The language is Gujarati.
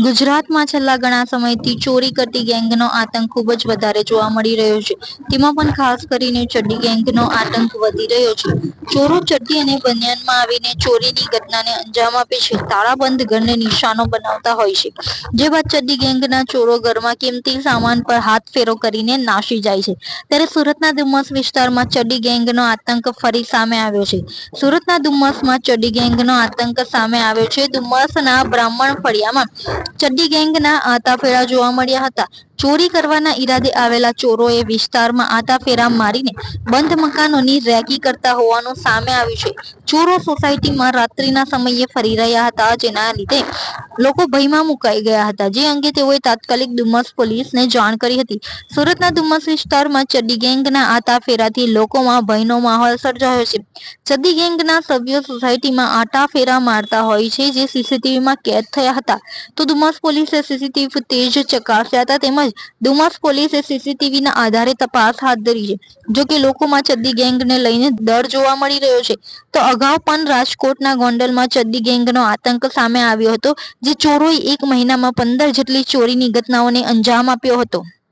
ગુજરાતમાં છેલ્લા ઘણા સમયથી ચોરી કરતી ગેંગનો આતંક ખૂબ જ વધારે જોવા મળી રહ્યો છે. તેમાં પણ ખાસ કરીને ચડ્ડી ગેંગનો આતંક વધી રહ્યો છે. ચોરો, ચડ્ડી અને બનિયાનમાં આવીને ચોરીની ઘટનાને અંજામ આપે છે. તાળાબંધ ઘરને નિશાનો બનાવતા હોય છે. જે બાદ ચડ્ડી ગેંગના ચોરો ઘરમાં કિંમતી સામાન પર હાથ ફેરો કરીને નાસી જાય છે. ત્યારે સુરતના ધુમ્મસ વિસ્તારમાં ચડ્ડી ગેંગનો આતંક ફરી સામે આવ્યો છે. સુરતના ધુમ્મસમાં ચડ્ડી ગેંગનો આતંક સામે આવ્યો છે. ધુમ્મસના બ્રાહ્મણ ફળિયામાં ચડ્ડી ગેંગના આતાફેરા જોવા મળ્યા હતા. ચોરી કરવાના ઈરાદે આવેલા ચોરોએ વિસ્તારમાં આટાફેરા મારીને બંધ મકાનોની રેકી કરતા હોવાનું સામે આવ્યું છે. ચોરો સોસાયટીમાં રાત્રિના સમયે ફરી રહ્યા હતા, જેના લીધે લોકો ભયમાં મુકાઈ ગયા હતા. જે અંગે તેઓએ તાત્કાલિક ડુમસ પોલીસને જાણ કરી હતી. સુરતના ડુમસ વિસ્તારમાં ચડ્ડી ગેંગના આતાફેરાથી લોકોમાં ભયનો માહોલ સર્જાયો છે. ચડ્ડી ગેંગના સભ્યો સોસાયટીમાં આટાફેરા મારતા હોય છે, જે સીસીટીવીમાં કેદ થયા હતા. તો ડુમસ પોલીસે સીસીટીવી ફૂટેજ ચકાસ્યા હતા, તેમજ ડુમસ પોલીસે સીસીટીવીના આધારે તપાસ હાથ ધરી છે. જો કે લોકોમાં ચડ્ડી ગેંગને લઈને ડર જોવા મળી રહ્યો છે. તો અગાઉ પણ રાજકોટના ગોંડલમાં ચડ્ડી ગેંગનો આતંક સામે આવ્યો હતો, જે ચોરોએ એક મહિનામાં પંદર જેટલી ચોરીની ઘટનાઓને અંજામ આપ્યો હતો.